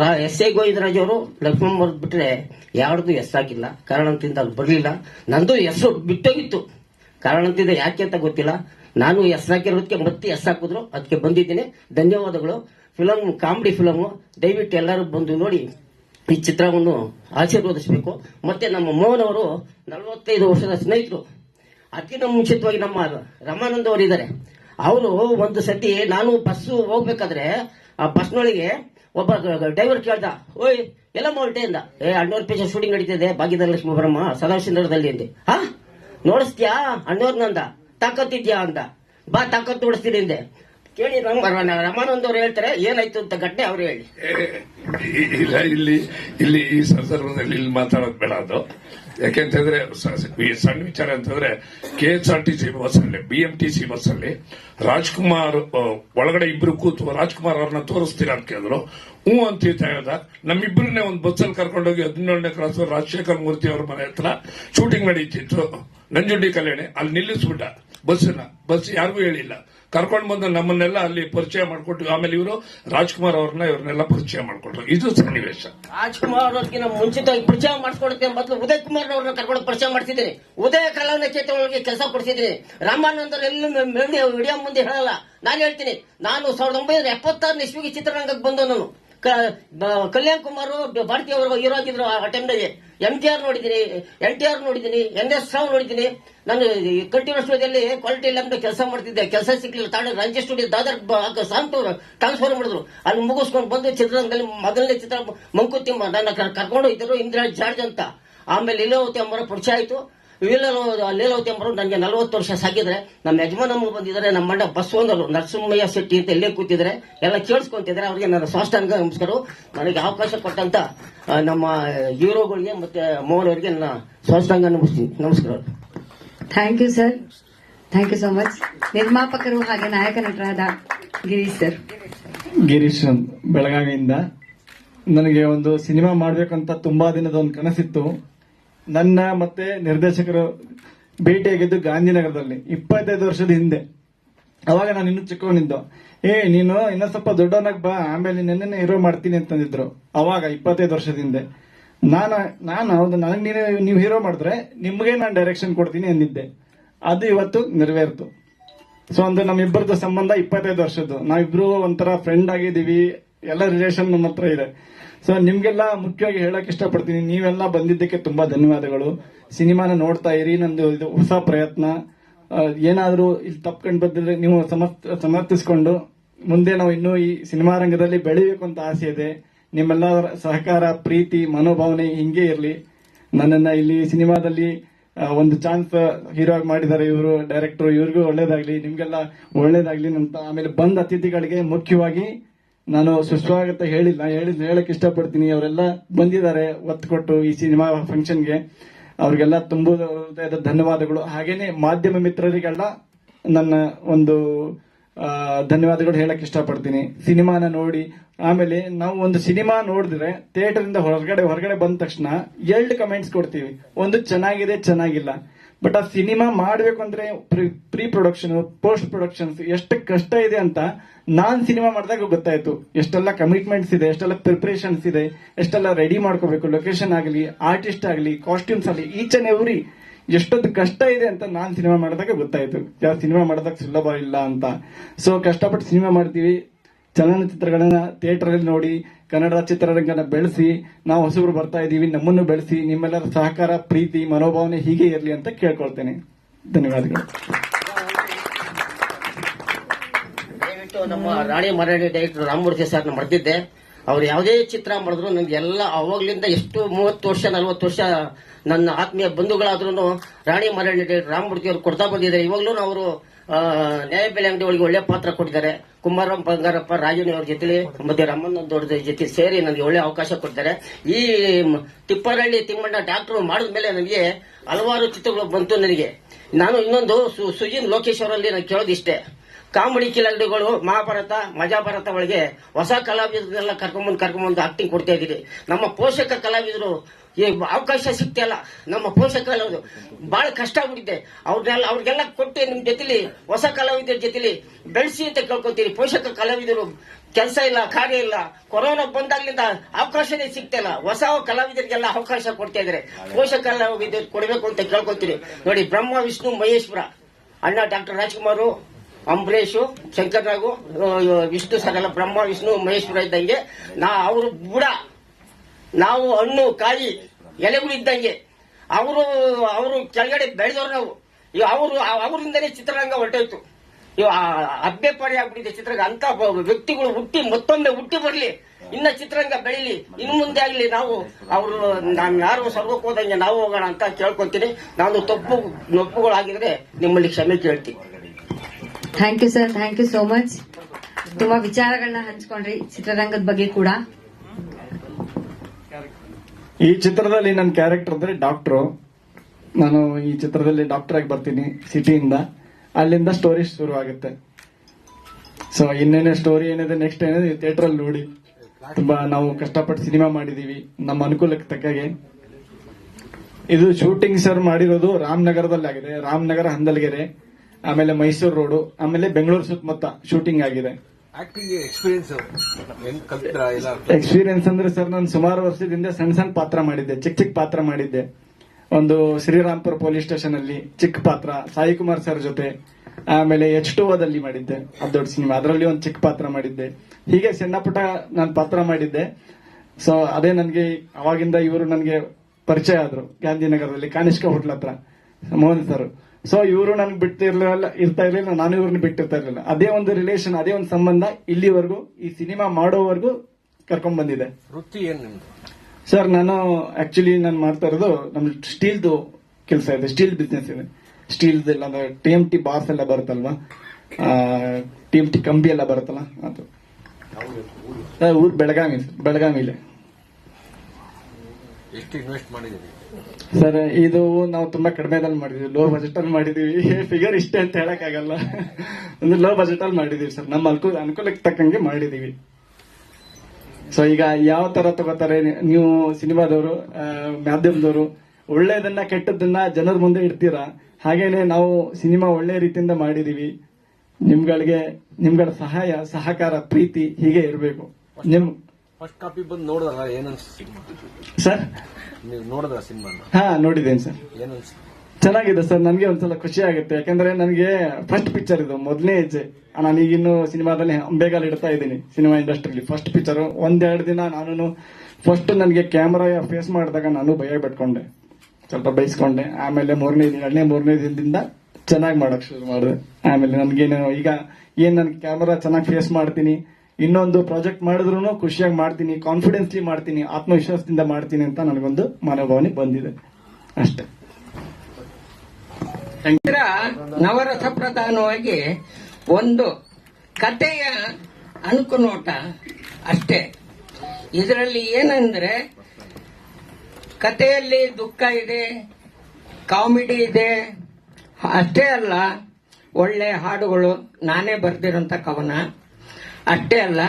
ರಾ, ಎಸ್ ಎ ಗೋವಿಂದರಾಜ್ ಅವರು ಲಕ್ಷ್ಮಣ್ ಅವ್ರದ್ದು ಬಿಟ್ರೆ ಯಾರ್ದು ಎಸ್ ಆಗಿಲ್ಲ. ಕಾರಣಂತಿಂದ ಅದು ಬರಲಿಲ್ಲ. ನಂದು ಹೆಸರು ಬಿಟ್ಟೋಗಿತ್ತು. ಕಾರಣದಿಂದ ಯಾಕೆ ಅಂತ ಗೊತ್ತಿಲ್ಲ. ನಾನು ಎಸ್ ಹಾಕಿರೋದಕ್ಕೆ ಮತ್ತೆ ಎಸ್ ಹಾಕಿದ್ರು. ಅದಕ್ಕೆ ಬಂದಿದ್ದೀನಿ. ಧನ್ಯವಾದಗಳು. ಫಿಲಮ್ ಕಾಮಿಡಿ ಫಿಲಮು ದಯವಿಟ್ಟು ಎಲ್ಲರೂ ಬಂದು ನೋಡಿ. ಈ ಚಿತ್ರವನ್ನು ಆಶೀರ್ವದಿಸಬೇಕು ಮತ್ತೆ ನಮ್ಮ ಮೋಹನ್ ಅವರು ನಲವತ್ತೈದು ವರ್ಷದ ಸ್ನೇಹಿತರು. ಅದಕ್ಕಿಂತ ಮುಂಚಿತವಾಗಿ ನಮ್ಮ ರಮಾನಂದ ಅವರು ಇದ್ದಾರೆ. ಅವರು ಒಂದು ಸತಿ ನಾನು ಬಸ್ ಹೋಗ್ಬೇಕಾದ್ರೆ, ಆ ಬಸ್ನೊಳಗೆ ಒಬ್ಬ ಡ್ರೈವರ್ ಕೇಳ್ದ, ಓಯ್, ಎಲ್ಲ ಅಂದ. ಏ ಅಣ್ಣವ್ರ ಪೇಜ ಶೂಟಿಂಗ್ ನಡೀತಿದೆ? ಭಾಗ್ಯದಲಕ್ಷ್ಮಿ ಬರಮ್ಮ ಸದಾಶಿಂದ್ರದಲ್ಲಿ ಅಂದೆ. ಹಾ? ನೋಡಿಸ್ತೀಯಾ? ಅಣ್ಣವ್ರನ್ನಂದ ತಾಕತ್ತಿದ್ಯಾ? ಅಂತ ಬಾ, ತಾಕತ್ತು ನೋಡಿಸ್ತೀನಿ ಅಂದೆ. ಕೇಳಿ ನಮ್ಮ ರಮಾನಂದವ್ರು ಹೇಳ್ತಾರೆ, ಏನಾಯ್ತು ಅಂತ ಘಟನೆ ಅವ್ರು ಹೇಳಿ. ಇಲ್ಲ, ಇಲ್ಲಿ ಇಲ್ಲಿ ಈ ಸಂದರ್ಭದಲ್ಲಿ ಇಲ್ಲಿ ಮಾತಾಡೋದು ಬೇಡ ಅದು. ಯಾಕೆಂತಂದ್ರೆ ಸಣ್ಣ ವಿಚಾರ ಅಂತಂದ್ರೆ, K S R T C bus ಅಲ್ಲಿ B M T C bus ಅಲ್ಲಿ ರಾಜ್ಕುಮಾರ್ ಒಳಗಡೆ ಇಬ್ರು ಕೂತು ರಾಜ್ಕುಮಾರ್ ಅವ್ರನ್ನ ತೋರಿಸ್ತೀರಾ ಅಂತ ಕೇಳಿದ್ರು. ಹ್ಞೂ ಅಂತ ಹೇಳ್ದ. ನಮ್ಮಿಬ್ಬರನ್ನೇ ಒಂದು ಬಸ್ಸಲ್ಲಿ ಕರ್ಕೊಂಡೋಗಿ ಹದಿನೇಳನೇ ಕ್ರಾಸ್ ರಾಜಶೇಖರ್ ಮೂರ್ತಿ ಅವ್ರ ಮನೆ ಹತ್ರ ಶೂಟಿಂಗ್ ನಡೀತಿತ್ತು. ನಂಜುಂಡಿ ಕಲ್ಯಾಣಿ, ಅಲ್ಲಿ ನಿಲ್ಲಿಸ್ಬಿಟ್ಟ ಬಸ್ಸನ್ನ. ಬಸ್ ಯಾರಿಗೂ ಹೇಳಿಲ್ಲ. ಕರ್ಕೊಂಡು ಬಂದು ನಮ್ಮನ್ನೆಲ್ಲ ಅಲ್ಲಿ ಪರಿಚಯ ಮಾಡಿಕೊಟ್ಟು ಆಮೇಲೆ ಇವರು ರಾಜ್ಕುಮಾರ್ ಅವ್ರನ್ನ ಇವ್ರನ್ನೆಲ್ಲ ಪರಿಚಯ ಮಾಡಿಕೊಟ್ರು. ಇದು ಸನ್ನಿವೇಶ. ರಾಜ್ಕುಮಾರ್ ಅವ್ರಿಗೆ ಮುಂಚಿತವಾಗಿ ಪರಿಚಯ ಮಾಡಿಸ್ಕೊಡುತ್ತೆ ಮೊದಲು ಉದಯ್ ಕುಮಾರ್ ಅವ್ರನ್ನ ಕರ್ಕೊಂಡು ಪರಿಚಯ ಮಾಡ್ತಿದ್ದೀನಿ. ಉದಯ ಕಲಾವಿದ ಕ್ಷೇತ್ರಗಳಿಗೆ ಕೆಲಸ ಕೊಡ್ತಿದ್ದೀನಿ ರಾಮಾನಂದರ್ ಎಲ್ಲ ಮುಂದೆ ಹೇಳಲ್ಲ. ನಾನು ಹೇಳ್ತೀನಿ. ನಾನು ಸಾವಿರದ ಒಂಬೈನೂರ ಎಪ್ಪತ್ತಾರು ಇಸ್ವಿಗೆ ಚಿತ್ರರಂಗಕ್ಕೆ ಬಂದು ನಾನು ಕಲ್ಯಾಣ್ ಕುಮಾರ್ ಭಾರತೀಯ ಅವರು ಹೀರೋ ಆಗಿದ್ರು ಆ ಟೈಮ್ನಲ್ಲಿ ಎಂ ಟಿ ಆರ್ ನೋಡಿದ್ದೀನಿ ಎನ್ ಟಿ ಆರ್ ನೋಡಿದ್ದೀನಿ ಎನ್ ಎಸ್ ರಾವ್ ನೋಡಿದ್ದೀನಿ. ನಾನು ಕಂಟಿನ್ಯೂ ಸ್ಟುಡಿಯೋದಲ್ಲಿ ಕ್ವಾಲಿಟಿ ಲ್ಯಾಬ್ ಕೆಲಸ ಮಾಡ್ತಿದ್ದೆ. ಕೆಲಸ ಸಿಕ್ಲಿಲ್ಲ ತಾಣ ರಂಜಿ ಸ್ಟುಡಿಯೋ ದಾದರ್ ಸಾಂತ್ ಟ್ರಾನ್ಸ್ಫರ್ ಮಾಡಿದ್ರು. ಅಲ್ಲಿ ಮುಗಿಸ್ಕೊಂಡು ಬಂದು ಚಿತ್ರರಂಗದಲ್ಲಿ ಮೊದಲನೇ ಚಿತ್ರ ಮಂಕುತಿಮ್ಮ ನನ್ನ ಕರ್- ಕರ್ಕೊಂಡು ಇದ್ದರು ಇಂದಿರಾ ಜಾರ್ಜ್ ಅಂತ. ಆಮೇಲೆ ಇಲ್ಲೋತಿ ಅಮ್ಮರ ಪರಿಚಯ ಆಯ್ತು. ಲೀಲಾವ- ಲೀಲಾವತಿ ಅಮ್ಮರು ನನಗೆ ನಲವತ್ತು ವರ್ಷ ಸಾಕಿದ್ರೆ ನಮ್ಮ ಯಜಮಾನಮ್ಮ ಬಂದಿದ್ದಾರೆ ನಮ್ಮ ಮಂಡ ಬಸವಂದರು ನರಸಿಂಹಯ್ಯ ಶೆಟ್ಟಿ ಅಂತ ಎಲ್ಲೇ ಕೂತಿದ್ರೆ ಎಲ್ಲ ಕೇಳಿಸ್ಕೊಂತಿದ್ರೆ ಅವರಿಗೆ ನನ್ನ ಸಾಷ್ಟಾಂಗ ನಮಸ್ಕಾರ. ನನಗೆ ಅವಕಾಶ ಕೊಟ್ಟಂತ ನಮ್ಮ ಹೀರೋಗಳಿಗೆ ಮತ್ತೆ ಮೋಹನ್ ಅವರಿಗೆ ನನ್ನ ಸಾಷ್ಟಾಂಗ ನಮಿಸ್ತೀನಿ ನಮಸ್ಕಾರ. Thank you sir thank you so much ನಿರ್ಮಾಪಕರು ಹಾಗೆ ನಾಯಕ ನಟರಾದ ಗಿರೀಶ್ ಸರ್ ಗಿರೀಶ್ ಬೆಳಗಾವಿಯಿಂದ. ನನಗೆ ಒಂದು ಸಿನಿಮಾ ಮಾಡಬೇಕಂತ ತುಂಬಾ ದಿನದ ಒಂದು ಕನಸಿತ್ತು. ನನ್ನ ಮತ್ತೆ ನಿರ್ದೇಶಕರು ಭೇಟಿಯಾಗಿದ್ದು ಗಾಂಧಿನಗರದಲ್ಲಿ ಇಪ್ಪತ್ತೈದು ವರ್ಷದ ಹಿಂದೆ. ಅವಾಗ ನಾನು ಇನ್ನೂ ಚಿಕ್ಕವನಿದ್ದು. ಏ, ನೀನು ಇನ್ನ ಸ್ವಲ್ಪ ದೊಡ್ಡವನಾಗ ಬಾ, ಆಮೇಲೆ ನಿನ್ನೆ ಹೀರೋ ಮಾಡ್ತೀನಿ ಅಂತಂದಿದ್ರು. ಅವಾಗ ಇಪ್ಪತ್ತೈದು ವರ್ಷದ ಹಿಂದೆ. ನಾನು ನಾನು, ಹೌದು, ನನಗೆ ನೀನು, ನೀವು ಹೀರೋ ಮಾಡಿದ್ರೆ ನಿಮಗೆ ನಾನು ಡೈರೆಕ್ಷನ್ ಕೊಡ್ತೀನಿ ಅಂದಿದ್ದೆ. ಅದು ಇವತ್ತು ನೆರವೇರ್ತು. ಸೊ ಅಂದ್ರೆ ನಮ್ಮಿಬ್ಬರದ್ದು ಸಂಬಂಧ ಇಪ್ಪತ್ತೈದು ವರ್ಷದ್ದು. ನಾವಿಬ್ರು ಒಂಥರ ಫ್ರೆಂಡ್ ಆಗಿದ್ದೀವಿ. ಎಲ್ಲ ರಿಲೇಷನ್ ನಮ್ಮ ಹತ್ರ ಇದೆ. ಸೊ ನಿಮ್ಗೆಲ್ಲ ಮುಖ್ಯವಾಗಿ ಹೇಳಕ್ ಇಷ್ಟಪಡ್ತೀನಿ. ನೀವೆಲ್ಲ ಬಂದಿದ್ದಕ್ಕೆ ತುಂಬಾ ಧನ್ಯವಾದಗಳು. ಸಿನಿಮಾನ ನೋಡ್ತಾ ಇರಿ, ನಂದು ಇದು ಹೊಸ ಪ್ರಯತ್ನ. ಏನಾದರೂ ಇಲ್ಲಿ ತಪ್ಕೊಂಡು ಬಂದಿದ್ರೆ ನೀವು ಸಮರ್ಥ, ಸಮರ್ಥಿಸ್ಕೊಂಡು ಮುಂದೆ ನಾವು ಇನ್ನೂ ಈ ಸಿನಿಮಾ ರಂಗದಲ್ಲಿ ಬೆಳಿಬೇಕು ಅಂತ ಆಸೆ ಇದೆ. ನಿಮ್ಮೆಲ್ಲರ ಸಹಕಾರ, ಪ್ರೀತಿ, ಮನೋಭಾವನೆ ಹಿಂಗೆ ಇರಲಿ. ನನ್ನನ್ನು ಇಲ್ಲಿ ಸಿನಿಮಾದಲ್ಲಿ ಒಂದು ಚಾನ್ಸ್ ಹೀರೋ ಆಗಿ ಮಾಡಿದ್ದಾರೆ ಇವರು, ಡೈರೆಕ್ಟರ್. ಇವ್ರಿಗೂ ಒಳ್ಳೇದಾಗ್ಲಿ, ನಿಮ್ಗೆಲ್ಲ ಒಳ್ಳೇದಾಗ್ಲಿ ಅಂತ ಆಮೇಲೆ ಬಂದ ಅತಿಥಿಗಳಿಗೆ ಮುಖ್ಯವಾಗಿ ನಾನು ಸುಸ್ವಾಗತ ಹೇಳಿಲ್ಲ ಹೇಳಿ ಹೇಳಕ್ ಇಷ್ಟಪಡ್ತೀನಿ. ಅವರೆಲ್ಲ ಬಂದಿದ್ದಾರೆ, ಒತ್ತು ಕೊಟ್ಟು ಈ ಸಿನಿಮಾ ಫಂಕ್ಷನ್ಗೆ. ಅವ್ರಿಗೆಲ್ಲ ತುಂಬ ಧನ್ಯವಾದಗಳು. ಹಾಗೇನೆ ಮಾಧ್ಯಮ ಮಿತ್ರರಿಗೆಲ್ಲ ನನ್ನ ಒಂದು ಧನ್ಯವಾದಗಳು ಹೇಳಕ್ ಇಷ್ಟಪಡ್ತೀನಿ. ಸಿನಿಮಾನ ನೋಡಿ, ಆಮೇಲೆ ನಾವು ಒಂದು ಸಿನಿಮಾ ನೋಡಿದ್ರೆ ಥಿಯೇಟರ್ ಇಂದ ಹೊರಗಡೆ ಹೊರಗಡೆ ಬಂದ ತಕ್ಷಣ ಎರಡು ಕಮೆಂಟ್ಸ್ ಕೊಡ್ತೀವಿ. ಒಂದು ಚೆನ್ನಾಗಿದೆ, ಚೆನ್ನಾಗಿಲ್ಲ. ಬಟ್ ಆ ಸಿನಿಮಾ ಮಾಡ್ಬೇಕು ಅಂದ್ರೆ ಪ್ರೀ ಪ್ರೊಡಕ್ಷನ್ ಪೋಸ್ಟ್ ಪ್ರೊಡಕ್ಷನ್ಸ್ ಎಷ್ಟು ಕಷ್ಟ ಇದೆ ಅಂತ ನಾನ್ ಸಿನಿಮಾ ಮಾಡಿದಾಗ ಗೊತ್ತಾಯ್ತು. ಎಷ್ಟೆಲ್ಲ ಕಮಿಟ್ಮೆಂಟ್ಸ್ ಇದೆ, ಎಷ್ಟೆಲ್ಲ ಪ್ರಿಪರೇಷನ್ಸ್ ಇದೆ, ಎಷ್ಟೆಲ್ಲ ರೆಡಿ ಮಾಡ್ಕೋಬೇಕು ಲೊಕೇಶನ್ ಆಗಲಿ ಆರ್ಟಿಸ್ಟ್ ಆಗಲಿ ಕಾಸ್ಟ್ಯೂಮ್ಸ್ ಆಗಲಿ ಈಚ್ ಅಂಡ್ ಎವ್ರಿ ಎಷ್ಟೊಂದು ಕಷ್ಟ ಇದೆ ಅಂತ ನಾನ್ ಸಿನಿಮಾ ಮಾಡಿದಾಗ ಗೊತ್ತಾಯ್ತು. ಯಾವ ಸಿನಿಮಾ ಮಾಡಿದಾಗ ಸುಲಭ ಇಲ್ಲ ಅಂತ. ಸೊ ಕಷ್ಟಪಟ್ಟು ಸಿನಿಮಾ ಮಾಡ್ತೀವಿ. ಚಲನಚಿತ್ರಗಳನ್ನ ಥಿಯೇಟರ್ ಅಲ್ಲಿ ನೋಡಿ ಕನ್ನಡ ಚಿತ್ರರಂಗನ ಬೆಳೆಸಿ ನಾವು ಹೊಸಬ್ರು ಬರ್ತಾ ಇದ್ದೀವಿ ನಮ್ಮನ್ನು ಬೆಳೆಸಿ, ನಿಮ್ಮೆಲ್ಲರ ಸಹಕಾರ, ಪ್ರೀತಿ, ಮನೋಭಾವನೆ ಹೀಗೆ ಇರಲಿ ಅಂತ ಕೇಳ್ಕೊಳ್ತೇನೆ. ಧನ್ಯವಾದಗಳು. ದಯವಿಟ್ಟು ನಮ್ಮ ರಾಣಿ ಮರಾಠಿ ಡೈರೆಕ್ಟರ್ ರಾಮಮೂರ್ತಿ ಸರ್ನ ಮರ್ತಿದ್ದೆ. ಅವ್ರು ಯಾವುದೇ ಚಿತ್ರ ಮಾಡಿದ್ರು ನನ್ಗೆ ಎಲ್ಲ ಅವಾಗ್ಲಿಂದ ಎಷ್ಟು ಮೂವತ್ತು ವರ್ಷ, ನಲ್ವತ್ತು ವರ್ಷ ನನ್ನ ಆತ್ಮೀಯ ಬಂಧುಗಳಾದ್ರೂ ರಾಣಿ ಡೈರೆಕ್ಟರ್ ರಾಮಮೂರ್ತಿ ಅವರು ಕೊಡ್ತಾ ಬಂದಿದ್ದಾರೆ. ಇವಾಗ್ಲೂ ಅವರು ನ್ಯಾಯಬೆಲೆ ಅಂಗಡಿ ಒಳಗೆ ಒಳ್ಳೆ ಪಾತ್ರ ಕೊಟ್ಟಿದ್ದಾರೆ. ಕುಮಾರಂ ಬಂಗಾರಪ್ಪ ರಾಜನಿ ಅವ್ರ ಜೊತೆ ಮತ್ತೆ ರಮಣ್ಣ ದೊಡ್ಡ ಜೊತೆ ಸೇರಿ ನನಗೆ ಒಳ್ಳೆ ಅವಕಾಶ ಕೊಟ್ಟಿದ್ದಾರೆ. ಈ ತಿಪ್ಪರಹಳ್ಳಿ ತಿಮ್ಮಣ್ಣ ಡಾಕ್ಟರ್ ಮಾಡಿದ್ಮೇಲೆ ನನಗೆ ಹಲವಾರು ಚಿತ್ರಗಳು ಬಂತು ನನಗೆ. ನಾನು ಇನ್ನೊಂದು ಸುಜಿನ್ ಲೋಕೇಶ್ ಅವರಲ್ಲಿ ನಾನು ಕೇಳೋದಿಷ್ಟೇ. ಕಾಮಿಡಿ ಕಿಲಾಡಿಗಳು, ಮಹಾಭಾರತ, ಮಜಾಭಾರತ ಒಳಗೆ ಹೊಸ ಕಲಾವಿದರನ್ನೆಲ್ಲ ಕರ್ಕೊಂಬಂದು ಕರ್ಕೊಂಬಂದು ಆಕ್ಟಿಂಗ್ ಕೊಡ್ತಾ ಇದ್ದೀರಿ. ನಮ್ಮ ಪೋಷಕ ಕಲಾವಿದರು ಈ ಅವಕಾಶ ಸಿಗ್ತಿಲ್ಲ ನಮ್ಮ ಪೋಷಕರು ಬಹಳ ಕಷ್ಟ ಆಗ್ಬಿಟ್ಟಿದೆ. ಅವ್ರನ್ನೆಲ್ಲ ಅವ್ರಿಗೆಲ್ಲ ಕೊಟ್ಟು ನಿಮ್ ಜೊತೆಲಿ ಹೊಸ ಕಲಾವಿದರ ಜೊತೆಲಿ ಬೆಳೆಸಿ ಅಂತ ಕೇಳ್ಕೊತೀರಿ. ಪೋಷಕ ಕಲಾವಿದರು ಕೆಲಸ ಇಲ್ಲ ಕಾರ್ಯ ಇಲ್ಲ. ಕೊರೋನಾ ಬಂದಾಗ್ಲಿಂದ ಅವಕಾಶನೇ ಸಿಗ್ತಿಲ್ಲ ಹೊಸ ಕಲಾವಿದರಿಗೆಲ್ಲ ಅವಕಾಶ ಕೊಡ್ತಾ ಇದ್ರೆ ಪೋಷಕ ಕೊಡಬೇಕು ಅಂತ ಕೇಳ್ಕೊತೀರಿ. ನೋಡಿ ಬ್ರಹ್ಮ ವಿಷ್ಣು ಮಹೇಶ್ವರ ಅಣ್ಣ ಡಾಕ್ಟರ್ ರಾಜ್ಕುಮಾರು ಅಂಬರೀಷು ಶಂಕರ್ರಾಗು ಆ, ವಿಷ್ಣು ಸರ್ ಬ್ರಹ್ಮ ವಿಷ್ಣು ಮಹೇಶ್ವರ ಇದ್ದಂಗೆ ನಾ ಅವರು ಬುಡ ನಾವು ಹಣ್ಣು, ಕಾಯಿ, ಎಲೆಗಳು ಇದ್ದಂಗೆ. ಅವರು ಅವರು ಕೆಳಗಡೆ ಬೆಳೆದವ್ರು ನಾವು. ಅವರು ಅವರಿಂದನೇ ಚಿತ್ರರಂಗ ಹೊರಟೋಯ್ತು. ಇವ ಅಬ್ಬೆ ಪರಿ ಆಗ್ಬಿಟ್ಟಿದೆ ಚಿತ್ರರಂಗ. ಅಂತ ವ್ಯಕ್ತಿಗಳು ಹುಟ್ಟಿ, ಮತ್ತೊಮ್ಮೆ ಹುಟ್ಟಿ ಬರಲಿ. ಇನ್ನ ಚಿತ್ರರಂಗ ಬೆಳಿಲಿ. ಇನ್ನು ಮುಂದೆ ಆಗ್ಲಿ ನಾವು ಅವರು ನಾನು ಯಾರು ಸ್ವರ್ಗಕ್ಕೆ ಹೋದಂಗೆ ನಾವು ಹೋಗೋಣ ಅಂತ ಕೇಳ್ಕೊತೀನಿ. ನಾನು ತಪ್ಪು, ನೊಪ್ಪುಗಳಾಗಿದ್ರೆ ನಿಮ್ಮಲ್ಲಿ ಕ್ಷಮೆ ಕೇಳ್ತೀನಿ. Thank you sir thank you so much ತುಂಬಾ ವಿಚಾರಗಳನ್ನ ಹಂಚ್ಕೊಂಡ್ರಿ ಚಿತ್ರರಂಗದ ಬಗ್ಗೆ ಕೂಡ. ಈ ಚಿತ್ರದಲ್ಲಿ ನನ್ನ ಕ್ಯಾರೆಕ್ಟರ್ ಅಂದ್ರೆ ಡಾಕ್ಟ್ರು ನಾನು ಈ ಚಿತ್ರದಲ್ಲಿ ಡಾಕ್ಟರ್ ಆಗಿ ಬರ್ತೀನಿ ಸಿಟಿಯಿಂದ ಅಲ್ಲಿಂದ ಸ್ಟೋರಿ ಶುರು ಆಗುತ್ತೆ ಸೊ ಇನ್ನೇನೇ ಸ್ಟೋರಿ ಏನಿದೆ ನೆಕ್ಸ್ಟ್ ಏನಿದೆ ಥಿಯೇಟರ್ ಅಲ್ಲಿ ನೋಡಿ. ತುಂಬಾ ನಾವು ಕಷ್ಟಪಟ್ಟು ಸಿನಿಮಾ ಮಾಡಿದೀವಿ. ನಮ್ಮ ಅನುಕೂಲಕ್ಕೆ ತಕ್ಕಾಗೆ. ಇದು ಶೂಟಿಂಗ್ ಸರ್ ಮಾಡಿರೋದು ರಾಮನಗರದಲ್ಲಿ ಆಗಿದೆ. ರಾಮನಗರ, ಹಂದಲ್ಗೆರೆ, ಆಮೇಲೆ ಮೈಸೂರು ರೋಡು ಆಮೇಲೆ ಬೆಂಗಳೂರು ಸುತ್ತಮುತ್ತ ಶೂಟಿಂಗ್ ಆಗಿದೆ. ಎಕ್ಸ್ಪೀರಿಯನ್ಸ್ ಅಂದ್ರೆ ಸರ್, ನಾನು ಸುಮಾರು ವರ್ಷದಿಂದ ಸಣ್ಣ ಸಣ್ಣ ಪಾತ್ರ ಮಾಡಿದ್ದೆ ಚಿಕ್ಕ ಚಿಕ್ಕ ಪಾತ್ರ ಮಾಡಿದ್ದೆ. ಒಂದು ಶ್ರೀರಾಮ್ಪುರ ಪೊಲೀಸ್ ಸ್ಟೇಷನ್ ಅಲ್ಲಿ ಚಿಕ್ಕ ಪಾತ್ರ, ಸಾಯಿ ಕುಮಾರ್ ಸರ್ ಜೊತೆ, ಆಮೇಲೆ ಎಚ್ ಟು ಓದಲ್ಲಿ ಮಾಡಿದ್ದೆ. ಅದು ದೊಡ್ಡ ಸಿನಿಮಾ ಅದರಲ್ಲಿ ಒಂದು ಚಿಕ್ಕ ಪಾತ್ರ ಮಾಡಿದ್ದೆ. ಹೀಗೆ ಸಣ್ಣ ಪುಟ್ಟ ನಾನು ಪಾತ್ರ ಮಾಡಿದ್ದೆ. ಸೊ ಅದೇ ನನಗೆ ಅವಾಗಿಂದ ಇವರು ನನಗೆ ಪರಿಚಯ ಆದ್ರು, ಗಾಂಧಿನಗರದಲ್ಲಿ, ಕಾನಿಷ್ಕ ಹೋಟ್ಲ್ ಹತ್ರ. ಮೋಹನ್ ಸರ್. ಸೊ ಇವರು ನನ್ಗೆ ಬಿಟ್ಟಿರ್ಲಿಲ್ಲ ಇರ್ತಾ ಇರ್ಲಿಲ್ಲ ನಾನು ಇವ್ರನ್ನ ಬಿಟ್ಟಿರ್ತಾ ಇರ್ಲಿಲ್ಲ. ಅದೇ ಒಂದು ರಿಲೇಷನ್ ಅದೇ ಒಂದು ಸಂಬಂಧ ಇಲ್ಲಿವರೆಗೂ ಈ ಸಿನಿಮಾ ಮಾಡೋವರೆಗೂ ಕರ್ಕೊಂಡ್ ಬಂದಿದೆ. ವೃತ್ತಿ ಏನ್ ನಿಮ್ದು? ಸರ್ ನಾನು ಆಕ್ಚುಲಿ ನಾನು ಮಾಡ್ತಾ ಇರೋದು ನಮ್ ಸ್ಟೀಲ್ದು ಕೆಲಸ ಇದೆ ಸ್ಟೀಲ್ ಬಿಸ್ನೆಸ್ ಇದೆ. ಸ್ಟೀಲ್ ಎಲ್ಲ ಟಿ ಎಂ ಟಿ ಬಾರ್ಸ್ ಎಲ್ಲ ಬರುತ್ತಲ್ವಾ? ಟಿ ಎಂ ಟಿ ಕಂಬಿ ಎಲ್ಲ ಬರುತ್ತಲ್ಲ ಅದು. ಹೌದು ಊರ್ ಬೆಳಗಾವಿ ಸರ್ ಬೆಳಗಾವಿಲೆ. ಎಷ್ಟು ಇನ್ವೆಸ್ಟ್ ಮಾಡಿದೀನಿ ಸರ್, ಇದು ನಾವು ತುಂಬಾ ಕಡಿಮೆದಲ್ಲಿ ಮಾಡಿದೀವಿ ಲೋ ಬಜೆಟ್ ಅಲ್ಲಿ ಮಾಡಿದೀವಿ. ಫಿಗರ್ ಇಷ್ಟೇ ಅಂತ ಹೇಳಕ್ ಆಗಲ್ಲ ಒಂದು ಲೋ ಬಜೆಟ್ ಅಲ್ಲಿ ಮಾಡಿದೀವಿ ಸರ್. ನಮ್ಮ ಅನುಕೂಲ, ಅನುಕೂಲಕ್ಕೆ ತಕ್ಕಂಗೆ ಮಾಡಿದೀವಿ. ಸೊ ಈಗ ಯಾವ ತರ ತಗೋತಾರೆ, ನೀವು ಸಿನಿಮಾದವರು ಮಾಧ್ಯಮದವರು, ಒಳ್ಳೇದನ್ನ ಕೆಟ್ಟದನ್ನ ಜನರ ಮುಂದೆ ಇಡ್ತೀರಾ? ಹಾಗೇನೆ ನಾವು ಸಿನಿಮಾ ಒಳ್ಳೆ ರೀತಿಯಿಂದ ಮಾಡಿದೀವಿ. ನಿಮ್ಗಳಿಗೆ, ನಿಮ್ಗಳ ಸಹಾಯ, ಸಹಕಾರ, ಪ್ರೀತಿ ಹೀಗೆ ಇರಬೇಕು. ನಿಮ್ ಫಸ್ಟ್ ಕಾಪಿ ಬಂದು ನೋಡಿದ್ರ ಏನನ್ಸ್ ಸರ್? ನೀವು ನೋಡಿದ್ರ ಸಿನಿಮಾ? ಹಾ ನೋಡಿದ್ದೇನೆ ಸರ್. ಏನನ್ಸ್ ಚೆನ್ನಾಗಿದೆ ಸರ್. ನನಗೆ ಒಂದ್ಸಲ ಖುಷಿ ಆಗುತ್ತೆ. ಯಾಕಂದ್ರೆ ನನಗೆ ಫಸ್ಟ್ ಪಿಕ್ಚರ್ ಇದು ಮೊದಲನೇ ಹೆಜ್ಜೆ ನಾನು ಈಗಿನ್ನು ಸಿನಿಮಾದಲ್ಲಿ ಅಂಬೆಗಾಲ್ ಇಡ್ತಾ ಇದ್ದೀನಿ ಸಿನಿಮಾ ಇಂಡಸ್ಟ್ರಿಲಿ ಫಸ್ಟ್ ಪಿಕ್ಚರ್ ಒಂದೆರಡು ದಿನ ನಾನು ಫಸ್ಟ್ ನನಗೆ ಕ್ಯಾಮ್ರಾ ಫೇಸ್ ಮಾಡಿದಾಗ ನಾನು ಭಯ ಬಿಟ್ಕೊಂಡೆ ಸ್ವಲ್ಪ ಬೈಸ್ಕೊಂಡೆ. ಆಮೇಲೆ ಮೂರನೇ ದಿನ ಎರಡನೇ ಮೂರನೇ ದಿನದಿಂದ ಚೆನ್ನಾಗಿ ಮಾಡೋಕೆ ಶುರು ಮಾಡಿದೆ. ಆಮೇಲೆ ನನಗೇನು ಈಗ ಏನು ನನ್ನ ಕ್ಯಾಮ್ರಾ ಚೆನ್ನಾಗಿ ಫೇಸ್ ಮಾಡ್ತೀನಿ ಇನ್ನೊಂದು ಪ್ರಾಜೆಕ್ಟ್ ಮಾಡಿದ್ರು ಖುಷಿಯಾಗಿ ಮಾಡ್ತೀನಿ ಕಾನ್ಫಿಡೆನ್ಸ್ಲಿ ಮಾಡ್ತೀನಿ, ಆತ್ಮವಿಶ್ವಾಸದಿಂದ ಮಾಡ್ತೀನಿ ಅಂತ ನನಗೊಂದು ಮನೋಭಾವನೆ ಬಂದಿದೆ. ಅಷ್ಟೇ. ನವರಸ ಪ್ರಧಾನವಾಗಿ ಒಂದು ಕಥೆಯ ಅಣುಕುನೋಟ ಅಷ್ಟೇ. ಇದರಲ್ಲಿ ಏನಂದ್ರೆ, ಕಥೆಯಲ್ಲಿ ದುಃಖ ಇದೆ, ಕಾಮಿಡಿ ಇದೆ, ಅಷ್ಟೇ ಅಲ್ಲ, ಒಳ್ಳೆ ಹಾಡುಗಳು, ನಾನೇ ಬರ್ದಿರೋಂಥ ಕವನ. ಅಷ್ಟೇ ಅಲ್ಲ,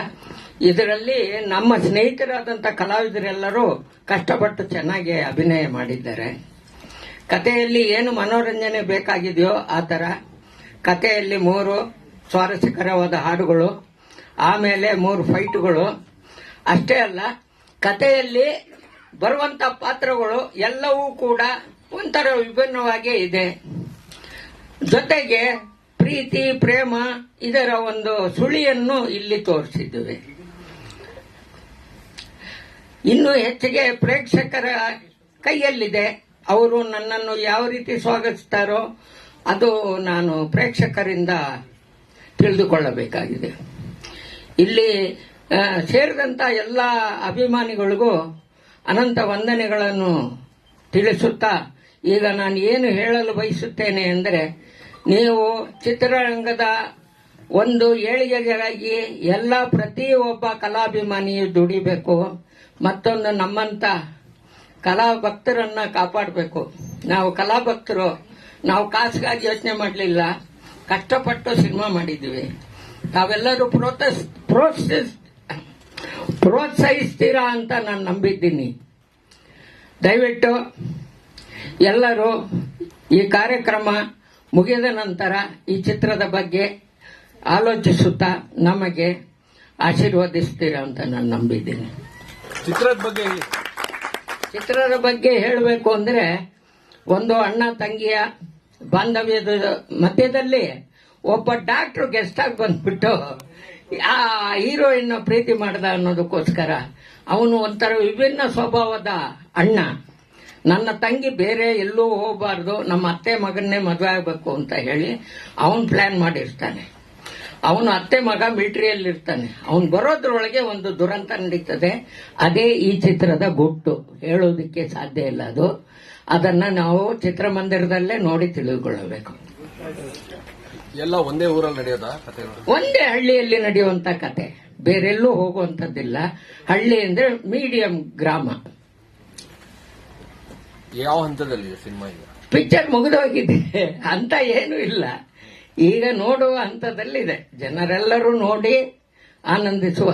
ಇದರಲ್ಲಿ ನಮ್ಮ ಸ್ನೇಹಿತರಾದಂಥ ಕಲಾವಿದರೆಲ್ಲರೂ ಕಷ್ಟಪಟ್ಟು ಚೆನ್ನಾಗಿ ಅಭಿನಯ ಮಾಡಿದ್ದಾರೆ. ಕಥೆಯಲ್ಲಿ ಏನು ಮನೋರಂಜನೆ ಬೇಕಾಗಿದೆಯೋ ಆ ಥರ, ಕಥೆಯಲ್ಲಿ ಮೂರು ಸ್ವಾರಸ್ಯಕರವಾದ ಹಾಡುಗಳು, ಆಮೇಲೆ ಮೂರು ಫೈಟ್ಗಳು. ಅಷ್ಟೇ ಅಲ್ಲ, ಕಥೆಯಲ್ಲಿ ಬರುವಂತ ಪಾತ್ರಗಳು ಎಲ್ಲವೂ ಕೂಡ ಒಂಥರ ವಿಭಿನ್ನವಾಗೇ ಇದೆ. ಜೊತೆಗೆ ಪ್ರೀತಿ, ಪ್ರೇಮ ಇದರ ಒಂದು ಸುಳಿಯನ್ನು ಇಲ್ಲಿ ತೋರಿಸಿದ್ದೇವೆ. ಇನ್ನು ಹೆಚ್ಚಿಗೆ ಪ್ರೇಕ್ಷಕರ ಕೈಯಲ್ಲಿದೆ. ಅವರು ನನ್ನನ್ನು ಯಾವ ರೀತಿ ಸ್ವಾಗತಿಸ್ತಾರೋ ಅದು ನಾನು ಪ್ರೇಕ್ಷಕರಿಂದ ತಿಳಿದುಕೊಳ್ಳಬೇಕಾಗಿದೆ. ಇಲ್ಲಿ ಸೇರಿದಂತ ಎಲ್ಲ ಅಭಿಮಾನಿಗಳಿಗೂ ಅನಂತ ವಂದನೆಗಳನ್ನು ತಿಳಿಸುತ್ತಾ ಈಗ ನಾನು ಏನು ಹೇಳಲು ಬಯಸುತ್ತೇನೆ ಅಂದರೆ ನೀವು ಚಿತ್ರರಂಗದ ಒಂದು ಏಳಿಗೆಗಾಗಿ ಎಲ್ಲ ಪ್ರತಿಯೊಬ್ಬ ಕಲಾಭಿಮಾನಿಯು ದುಡಿಬೇಕು, ಮತ್ತೊಂದು ನಮ್ಮಂತ ಕಲಾ ಭಕ್ತರನ್ನ ಕಾಪಾಡಬೇಕು. ನಾವು ಕಲಾ ಭಕ್ತರು, ನಾವು ಕಾಸಿಗಾಗಿ ಯೋಚನೆ ಮಾಡಲಿಲ್ಲ, ಕಷ್ಟಪಟ್ಟು ಸಿನಿಮಾ ಮಾಡಿದ್ವಿ. ತಾವೆಲ್ಲರೂ ಪ್ರೋತ್ಸಾಹ ಪ್ರೋತ್ಸಾಹಿಸ್ ಪ್ರೋತ್ಸಾಹಿಸ್ತೀರಾ ಅಂತ ನಾನು ನಂಬಿದ್ದೀನಿ. ದಯವಿಟ್ಟು ಎಲ್ಲರೂ ಈ ಕಾರ್ಯಕ್ರಮ ಮುಗಿದ ನಂತರ ಈ ಚಿತ್ರದ ಬಗ್ಗೆ ಆಲೋಚಿಸುತ್ತಾ ನಮಗೆ ಆಶೀರ್ವದಿಸ್ತೀರ ಅಂತ ನಾನು ನಂಬಿದ್ದೀನಿ. ಚಿತ್ರದ ಬಗ್ಗೆ ಚಿತ್ರದ ಬಗ್ಗೆ ಹೇಳಬೇಕು ಅಂದ್ರೆ ಒಂದು ಅಣ್ಣ ತಂಗಿಯ ಬಾಂಧವ್ಯದ ಮಧ್ಯದಲ್ಲಿ ಒಬ್ಬ ಡಾಕ್ಟರ್ ಗೆಸ್ಟ್ ಆಗಿ ಬಂದ್ಬಿಟ್ಟು ಆ ಹೀರೋಯಿನ್ ಪ್ರೀತಿ ಮಾಡ್ದ ಅನ್ನೋದಕ್ಕೋಸ್ಕರ ಅವನು ಒಂಥರ ವಿಭಿನ್ನ ಸ್ವಭಾವದ ಅಣ್ಣ. ನನ್ನ ತಂಗಿ ಬೇರೆ ಎಲ್ಲೂ ಹೋಗಬಾರ್ದು ನಮ್ಮ ಅತ್ತೆ ಮಗನ್ನೇ ಮದುವೆ ಆಗಬೇಕು ಅಂತ ಹೇಳಿ ಅವನ್ ಪ್ಲಾನ್ ಮಾಡಿರ್ತಾನೆ. ಅವನು ಅತ್ತೆ ಮಗ ಮಿಲಿಟರಿಯಲ್ಲಿರ್ತಾನೆ. ಅವನು ಬರೋದ್ರೊಳಗೆ ಒಂದು ದುರಂತ ನಡೀತದೆ. ಅದೇ ಈ ಚಿತ್ರದ ಗುಟ್ಟು. ಹೇಳೋದಕ್ಕೆ ಸಾಧ್ಯ ಇಲ್ಲ ಅದು. ಅದನ್ನ ನಾವು ಚಿತ್ರಮಂದಿರದಲ್ಲೇ ನೋಡಿ ತಿಳಿದುಕೊಳ್ಳಬೇಕು. ಎಲ್ಲ ಒಂದೇ ಊರಲ್ಲಿ ನಡೆಯೋದ ಒಂದೇ ಹಳ್ಳಿಯಲ್ಲಿ ನಡೆಯುವಂತ ಕತೆ. ಬೇರೆಲ್ಲೂ ಹೋಗುವಂತದ್ದಿಲ್ಲ ಹಳ್ಳಿ ಅಂದ್ರೆ ಮೀಡಿಯಂ ಗ್ರಾಮ. ಯಾವ ಹಂತದಲ್ಲಿದೆ ಸಿನಿಮಾ ಈಗ? ಪಿಕ್ಚರ್ ಮುಗಿದೋಗಿದೆ ಅಂತ ಏನು ಇಲ್ಲ. ಈಗ ನೋಡುವ ಹಂತದಲ್ಲಿದೆ. ಜನರೆಲ್ಲರೂ ನೋಡಿ ಆನಂದಿಸುವ